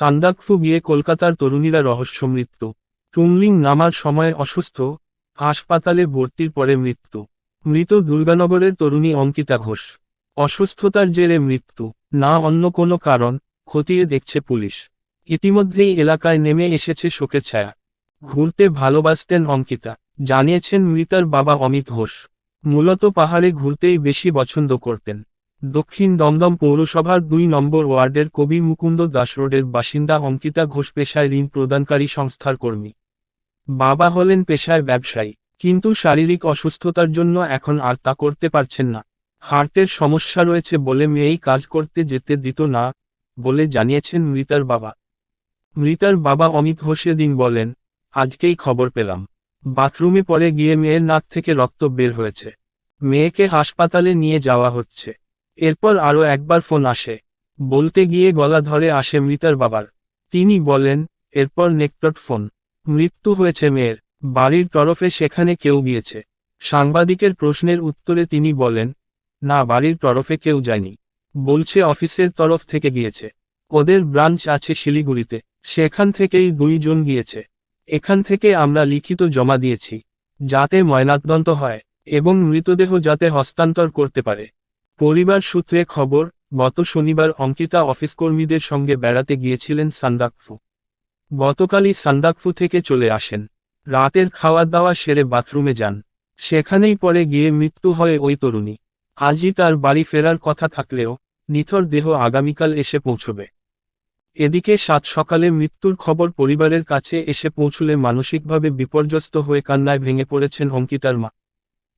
সান্দাকফু গিয়ে কলকাতার তরুণীরা রহস্য মৃত্যু টুংলিং নামার সময় অসুস্থ, হাসপাতালে ভর্তির পরে মৃত্যু। মৃত দুর্গানগরের তরুণী অঙ্কিতা ঘোষ। অসুস্থতার জেরে মৃত্যু। না অন্য কোনো কারণ, খতিয়ে দেখছে পুলিশ। ইতিমধ্যেই এলাকায় নেমে এসেছে শোকের ছায়া। ঘুরতে ভালোবাসতেন অঙ্কিতা। জানিয়েছেন মৃতার বাবা অমিত ঘোষ। মূলত পাহাড়ে ঘুরতেই বেশি পছন্দ করতেন। দক্ষিণ দমদম পৌরসভার দুই নম্বর ওয়ার্ডের কবি মুকুন্দ দাস রোডের বাসিন্দা অঙ্কিতা ঘোষ পেশায় ঋণ প্রদানকারী সংস্থার কর্মী। বাবা হলেন পেশায় ব্যবসায়ী, কিন্তু শারীরিক অসুস্থতার জন্য এখন আর তা করতে পারছেন না। হার্টের সমস্যা রয়েছে বলে মেয়েই কাজ করতে যেতে দিত না বলে জানিয়েছেন মৃতার বাবা। মৃতার বাবা অমিত ঘোষ দিন বলেন, আজকেই খবর পেলাম। বাথরুমে পরে গিয়ে মেয়ের নাক থেকে রক্ত বের হয়েছে। মেয়েকে হাসপাতালে নিয়ে যাওয়া হচ্ছে। এরপর আরও একবার ফোন আসে। বলতে গিয়ে গলা ধরে আসে মৃতার বাবার। তিনি বলেন, এরপর নেকটট ফোন। মৃত্যু হয়েছে মেয়ের। বাড়ির তরফে সেখানে কেউ গিয়েছে। সাংবাদিকের প্রশ্নের উত্তরে তিনি বলেন, না, বাড়ির তরফে কেউ যায়নি। বলছে অফিসের তরফ থেকে গিয়েছে। ওদের ব্রাঞ্চ আছে শিলিগুড়িতে। সেখান থেকেই দুইজন গিয়েছে। এখান থেকে আমরা লিখিত জমা দিয়েছি। যাতে ময়নাতদন্ত হয় এবং মৃতদেহ যাতে হস্তান্তর করতে পারে। পরিবার সূত্রে খবর, গত শনিবার অঙ্কিতা অফিস কর্মীদের সঙ্গে বেড়াতে গিয়েছিলেন সান্দাকফু। গতকালই সান্দাকফু থেকে চলে আসেন। রাতের খাওয়া দাওয়া সেরে বাথরুমে যান। সেখানেই পরে গিয়ে মৃত্যু হয় ওই তরুণী। আজই তার বাড়ি ফেরার কথা থাকলেও, নিথর দেহ আগামীকাল এসে পৌঁছবে। এদিকে সাত সকালে মৃত্যুর খবর পরিবারের কাছে এসে পৌঁছলে মানসিকভাবে বিপর্যস্ত হয়ে কান্নায় ভেঙে পড়েছেন অঙ্কিতার মা।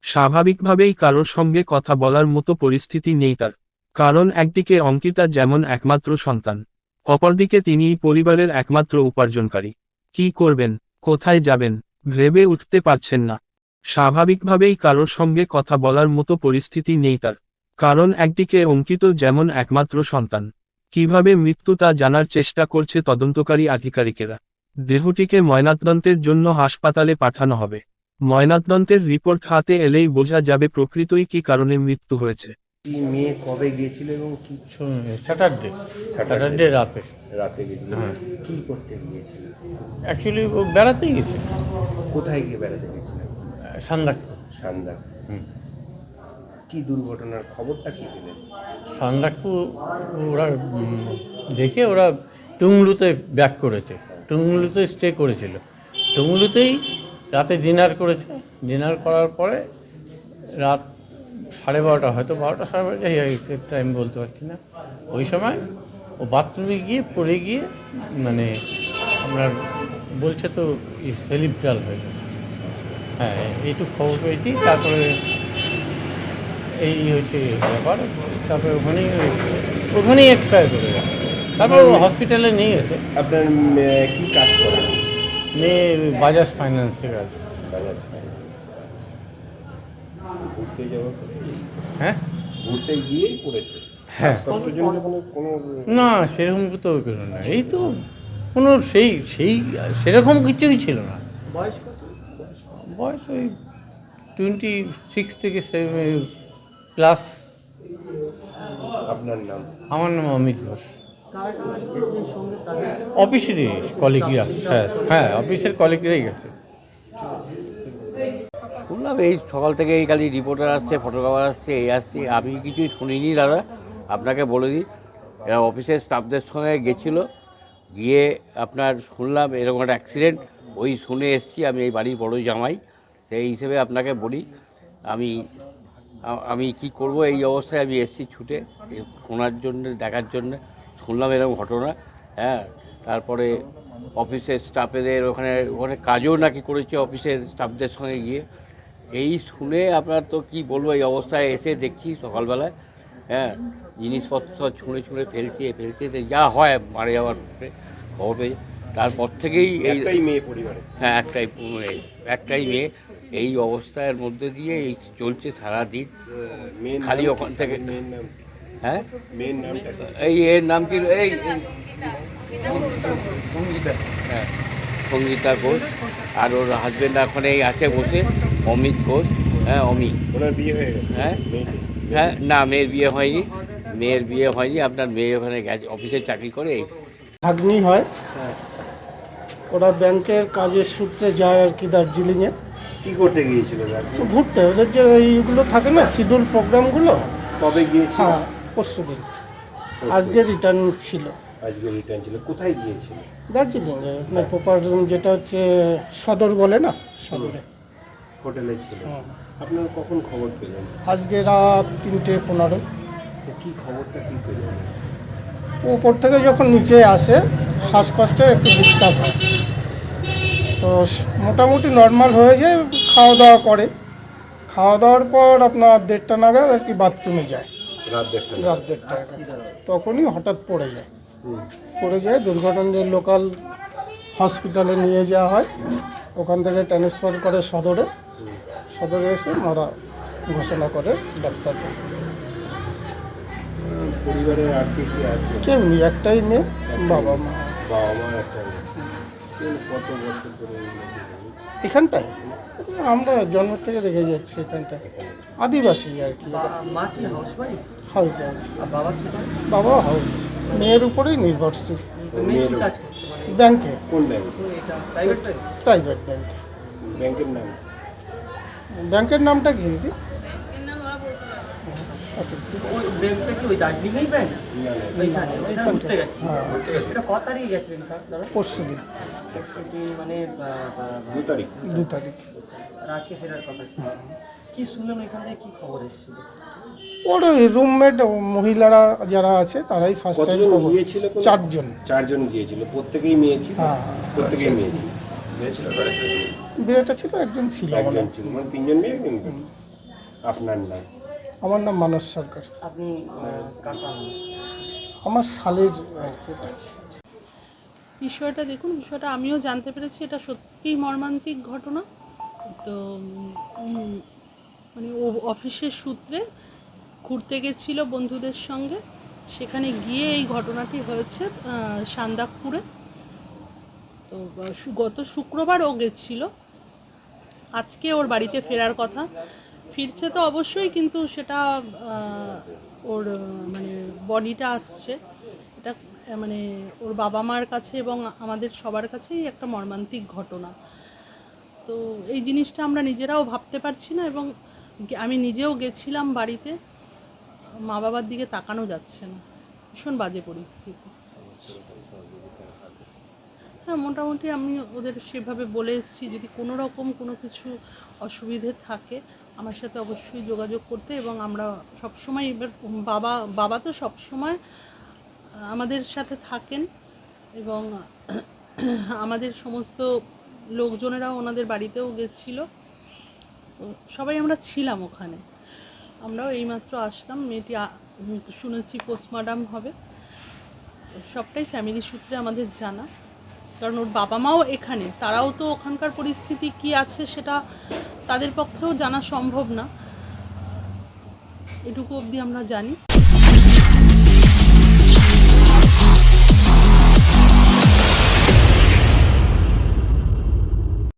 স্বাভাবিকভাবেই কারোর সঙ্গে কথা বলার মতো পরিস্থিতি নেই তার। কারণ একদিকে অঙ্কিতা যেমন একমাত্র সন্তান, অপরদিকে তিনিই পরিবারের একমাত্র উপার্জনকারী। কি করবেন? কোথায় যাবেন? ভেবে উঠতে পারছেন না। স্বাভাবিকভাবেই কারোর সঙ্গে কথা বলার মতো পরিস্থিতি নেই তার। কারণ একদিকে অঙ্কিত যেমন একমাত্র সন্তান, কীভাবে মৃত্যু তা জানার চেষ্টা করছে তদন্তকারী আধিকারিকেরা। দেহটিকে ময়নাতদন্তের জন্য হাসপাতালে পাঠানো হবে। ময়নাতদন্তের রিপোর্ট হাতে এলেই বোঝা যাবে প্রকৃতই কি কারণে মৃত্যু হয়েছে। কি মেয়ে কবে গিয়েছিল এবং কি স্যাটারডে স্যাটারডে রাতে। রাতে গিয়েছিল? হ্যাঁ। কি করতে গিয়েছিল? অ্যাকচুয়ালি ও বেড়াতেই গেছে কোথায় গিয়ে বেড়াতে গিয়েছিল? সান্দাকপুর সান্দা হুম। কি দুর্ঘটনার খবরটা কি পেলেন সান্দাকপুর ওরা দেখে ওরা টুংলুতে ব্যাক করেছে। টুংলুতে স্টে করেছিল। টুংলুতেই রাতে ডিনার করেছে। ডিনার করার পরে রাত সাড়ে বারোটা হয়তো বারোটা সাড়ে বারোটা টাইম বলতে পারছি না। ওই সময় ও বাথরুমে গিয়ে পড়ে গিয়ে মানে আপনার বলছে তো সেলিব্রাল হয়ে গেছে। হ্যাঁ এইটুকু খবর পেয়েছি। তারপরে এই হচ্ছে ব্যাপার। তারপরে ওখানেই ওখানেই এক্সপায়ার করে গেছে। তারপর হসপিটালে নিয়ে গেছে। আপনার কি কাজ করে? মেয়ে বাজাজ ফাইন্যান্সের আছে বাজাজ ফাইন্যান্স ঘুরতে যাওয়ার হ্যাঁ? ঘুরতে গিয়েই পড়েছে। হ্যাঁ। না সেরকম তো কিছু না। এই তো কোনো সেই সেই সেরকম কিছুই ছিল না। বয়স বয়স ওই টোয়েন্টি সিক্স থেকে সেভেন প্লাস আপনার নাম? আমার নাম অমিত ঘোষ। অফিসেরই কলিগরা হ্যাঁ হ্যাঁ অফিসের কলিগরাই গেছে। শুনলাম এই সকাল থেকে এই খালি রিপোর্টার আসছে ফটোগ্রাফার আসছে, এই আসছে, আমি কিছুই শুনিনি দাদা। আপনাকে বলে দিই, এরা অফিসের স্টাফদের সঙ্গে গেছিল, গিয়ে আপনার শুনলাম এরকম একটা অ্যাক্সিডেন্ট ওই শুনে এসছি, আমি এই বাড়ির বড় জামাই, সেই হিসেবে আপনাকে বলি, আমি আমি কি করব, এই অবস্থায় আমি এসছি ছুটে শোনার জন্য, দেখার জন্য। শুনলাম এরকম ঘটনা হ্যাঁ তারপরে অফিসের স্টাফেদের ওখানে ওখানে কাজও নাকি করেছে অফিসের স্টাফদের সঙ্গে গিয়ে। এই শুনে আপনার তো কি বলব এই অবস্থায় এসে দেখছি সকালবেলায় হ্যাঁ জিনিসপত্র ছুঁড়ে ছুঁড়ে ফেলছে ফেলছে যা হয় মারা যাওয়ার পরে খবর পেয়ে। তারপর থেকেই এই মেয়ে পরিবারে। হ্যাঁ একটাই একটাই মেয়ে। এই অবস্থার মধ্যে দিয়ে এই চলছে সারাদিন। খালি ওখান থেকে-? হ্যাঁ? এই এর নাম কি? এই সঙ্গীতা হ্যাঁ সঙ্গীতা ঘোষ। আর ওর হাজব্যান্ড এখন এই আছে বসে অমিত ঘোষ। হ্যাঁ অমিত ওনার বিয়ে হয়ে গেছে। হ্যাঁ? হ্যাঁ না মেয়ের বিয়ে হয়নি। মেয়ের বিয়ে হয়নি আপনার মেয়ে ওখানে গেছে অফিসে চাকরি করে এই। ভাগ্নি হয়। ওরা ব্যাংকের কাজের সূত্রে যায় আর কি দার্জিলিংয়ে। কি করতে গিয়েছিল ঘুরতে। ওদের যে এইগুলো থাকে না শিডিউল প্রোগ্রামগুলো। কবে গিয়েছিল? হ্যাঁ। পরশু দিন। আজকে রিটার্ন ছিল। আজকে রিটার্ন ছিল। কোথায় গিয়েছিল? দার্জিলিংয়ে আপনার প্রপার যেটা হচ্ছে সদর বলে না? সদরে। হোটেলে ছিল। আপনারা কখন খবর পেলেন? আজকে রাত তিনটে পনেরো। কি খবরটা কি পেলেন? উপর থেকে যখন নিচে আসে শ্বাসকষ্টে একটু ডিস্টার্ব হয়। তো মোটামুটি নর্মাল হয়ে যায় খাওয়া দাওয়া করে। খাওয়া দাওয়ার পর আপনার দেড়টা নাগাদ আর কি বাথরুমে যায়। রাত দেড়টা রাত দেড়টা তখনই হঠাৎ পড়ে যায়। পড়ে যায় দুর্ঘটনার লোকাল হসপিটালে নিয়ে যাওয়া হয় ওখান থেকে ট্রান্সফার করে সদরে। সদরে এসে মারা ঘোষণা করে ডাক্তার পরিবারে আর কে কে আছে? কেমনি? একটাই মেয়ে বাবা মা। বাবা মা একটা মেয়ে। কেউ কত বছর ধরে? এখানটায়? আমরা জন্ম থেকে দেখে যাচ্ছি এখানটায়। আদিবাসী আর কি। হাউস বাবা কি করে? বাবা হাউস মেয়ের উপরেই নির্ভরশীল। ব্যাংকে। কোন ব্যাংক? প্রাইভেট ব্যাংক প্রাইভেট ব্যাংকে ব্যাংকের নাম? ব্যাংকের নামটা কি দিদি? ওই ব্যাংকটা কি ওই দার্জিলিংয়েই ব্যাংক না না ওইখানে। ওইখানে ঘুরতে গেছে। হ্যাঁ এটা ক তারিখে গেছিলেন দাদা? পরশু দিন। পরশু দিন মানে দু তারিখ। দু তারিখ। রাঁচি ফেরার কথা ছিল। কি থেকে কি খবর এসেছিল? ওর রুমমেট মহিলারা যারা আছে তারাই ফার্স্ট টাইম খবর। গিয়েছিল চারজন। চারজন গিয়েছিল। প্রত্যেকেই মেয়ে ছিল? হ্যাঁ। প্রত্যেকেই মেয়ে ছিল। বিয়েটা ছিল একজন ছিল একজন ছিল। মানে তিনজন মেয়ে? একজন আপনার নাম? আমার নাম মানস সরকার। আপনি। আমার শালের। বিষয়টা দেখুন বিষয়টা আমিও জানতে পেরেছি এটা সত্যিই মর্মান্তিক ঘটনা। তো মানে ও অফিসের সূত্রে ঘুরতে গেছিল বন্ধুদের সঙ্গে। সেখানে গিয়ে এই ঘটনাটি হয়েছে সান্দাকপুরে। তো গত শুক্রবার ও গেছিল। আজকে ওর বাড়িতে ফেরার কথা। ফিরছে তো অবশ্যই, কিন্তু সেটা ওর মানে বডিটা আসছে। এটা মানে ওর বাবা মার কাছে এবং আমাদের সবার কাছেই একটা মর্মান্তিক ঘটনা। তো এই জিনিসটা আমরা নিজেরাও ভাবতে পারছি না এবং আমি নিজেও গেছিলাম বাড়িতে। মা বাবার দিকে তাকানো যাচ্ছে না। ভীষণ বাজে পরিস্থিতি। হ্যাঁ মোটামুটি আমি ওদের সেভাবে বলে এসেছি, যদি কোনো রকম কোনো কিছু অসুবিধে থাকে আমার সাথে অবশ্যই যোগাযোগ করতে এবং আমরা সবসময় এবার বাবা বাবা তো সবসময় আমাদের সাথে থাকেন এবং আমাদের সমস্ত লোকজনেরাও ওনাদের বাড়িতেও গেছিল। তো সবাই আমরা ছিলাম ওখানে। আমরাও এইমাত্র আসলাম। মেয়েটি শুনেছি পোস্টমর্টম হবে। সবটাই ফ্যামিলি সূত্রে আমাদের জানা। কারণ ওর বাবা মাও এখানে, তারাও তো ওখানকার পরিস্থিতি কি আছে সেটা তাদের পক্ষেও জানা সম্ভব না। এটুকু অবধি আমরা জানি।